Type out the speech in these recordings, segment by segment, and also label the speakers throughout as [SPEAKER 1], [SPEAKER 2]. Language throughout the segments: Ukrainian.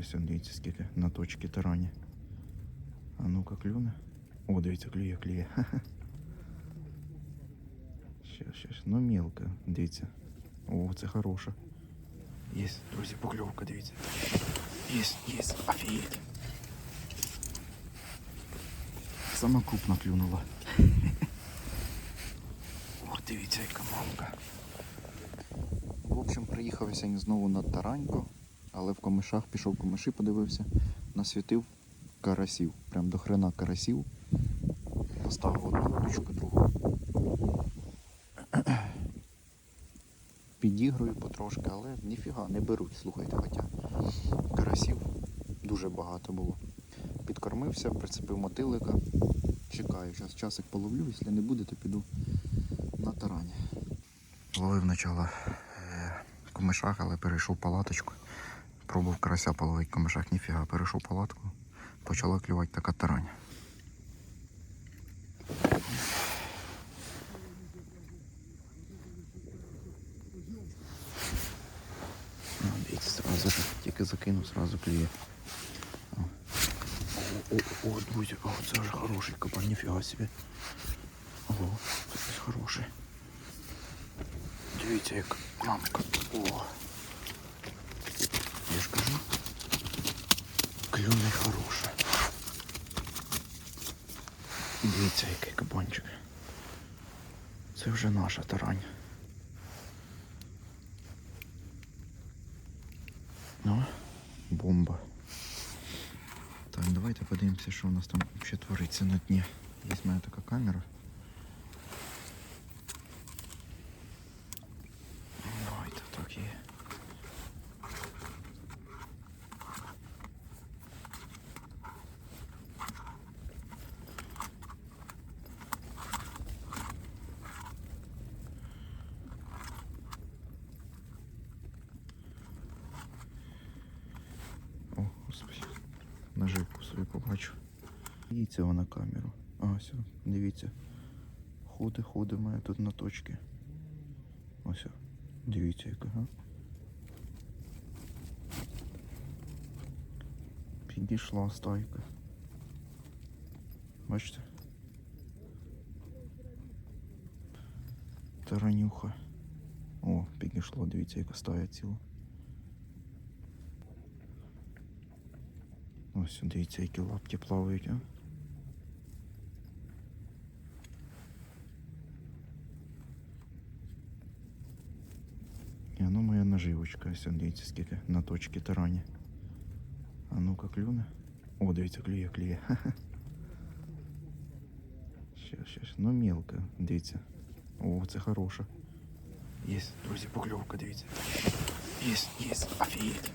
[SPEAKER 1] Ось он, дивіться, скільки на точці тарані. А ну-ка клюне. О, дивіться, клює, клює. Щас, щас. Ну мелко, дивіться. О, це хороше. Є, друзі, покльовка, дивіться. Є, є, офігеть. Сама крупна клюнула. О, дивіться, яка мамка. В общем, приїхав я сьогодні знову на Таранько, Але в комишах пішов комиші, подивився, насвітив карасів. Прям до хрена карасів. Поставив одну удочку, другу. Підігрую потрошки, але ніфіга не беруть, слухайте, хоча карасів дуже багато було. Підкормився, прицепив мотилика. Чекаю, зараз часик половлю, якщо не буде, то піду на тарані. Ловив начало е, в комишах, але перейшов палаточку. Пробував карася половити в комишах, ніфіга, перейшов палатку, почала клювати така тарань. Ну, ж, тільки закинув, сразу клює. О, о, друзі, о, це вже хороший кабан, ніфіга собі. Ого, це хороше. Дивіться, як мамка. О. Ж. Клюне хороше. Дивіться, який кабанчик. Це вже наша тарань. Ну, бомба. Так, давайте подивимося, що у нас там взагалі твориться на дні. Є в така камера. Давайте так є. О, господи. Наживку свою побачу. Дивіться вона камеру. А, все, дивіться. Ходи, ходи в тут на точці. Ось. Дивіться, яка, га? Підійшла стайка. Бачите? Таранюха. О, підійшло, дивіться, яка стая ціла. Ось, дивіться, які лапки плавають, а. І ну моя наживочка, ось он, дивіться, скільки на точці тарані. А ну-ка клюне. О, дивіться, клює, клює. Щас, щас. Ну мелко, дивіться. О, це хороше. Є, друзі, покльовка, дивіться. Є, є, офігеть.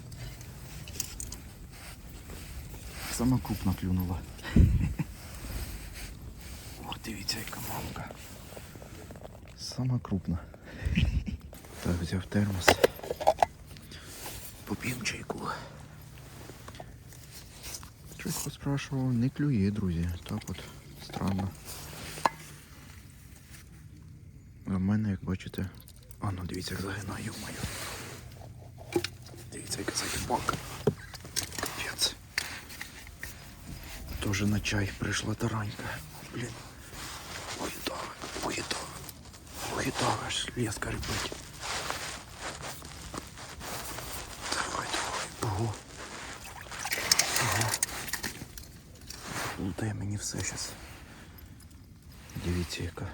[SPEAKER 1] Сама крупна клюнула. О, дивіться, яка мамка. Сама крупна. Так, взяв термос. Поп'ємо чайку. Щось поспрашував, не клює, друзі. Так от странно. А в мене, як бачите, а ну дивіться, як загинаю мою. Дивіться, яка закипака. Капець. Тоже на чай прийшла таранька. Блін. Поїдала, аж леска репить. Давай, давай. Ого. Ого. Мені все зараз. Дивіться, яка.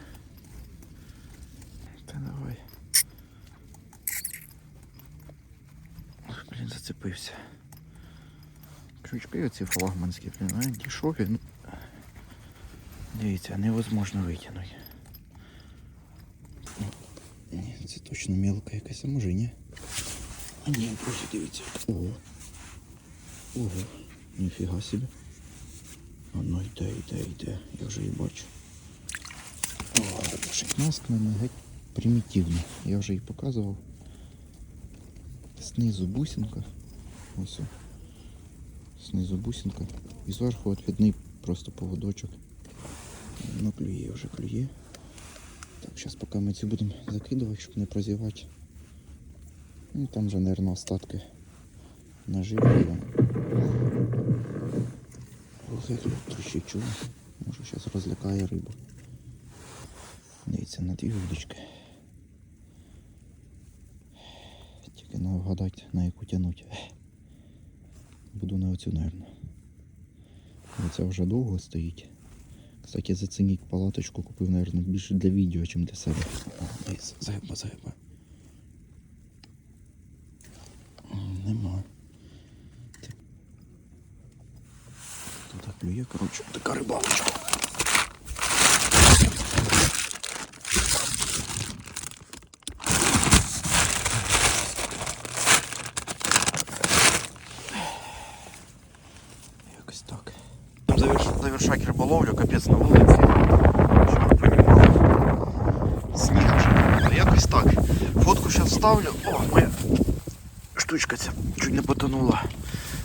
[SPEAKER 1] Та давай. Ох, блін, зацепився. Крючки оці флагманські, блін, а дешові, ну. Дивіться, невозможно витягнути. Ну, Ні, це точно мелка якась, а може ні. А ні, просто дивіться. Ого. Ого. Ніфіга собі. Воно йде, йде, йде. Я вже її бачу. О, шикнаска мене геть примітивна. Я вже її показував. Знизу бусинка. Ось. Знизу бусинка. І зверху отвідний просто поводочок. Ну, клює вже клює. Так, зараз поки ми ці будемо закидувати, щоб не прозівати. Ну, там вже, мабуть, остатки наживки. Трущить чули. Може зараз розлякає рибу. Дивіться на дві вудочки. Тільки не вгадати, на яку тянуть. Буду на оцю, напевно. Ця вже довго стоїть. Кстати, зацініть палаточку, купив, мабуть, більше для відео, ніж для себе. Заєба, заєба. Клює, коротше, така рибалочка. Якось так. Заверш... Завершать риболовлю, капець на вулиці. Вже. Якось так. Фотку зараз ставлю. О, моя штучка ця чуть не потонула.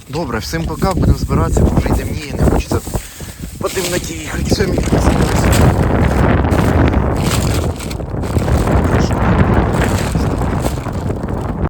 [SPEAKER 1] Добре, всім пока, будемо збиратися, вже й темніє, не хочеться по темноті їхати. Все, мій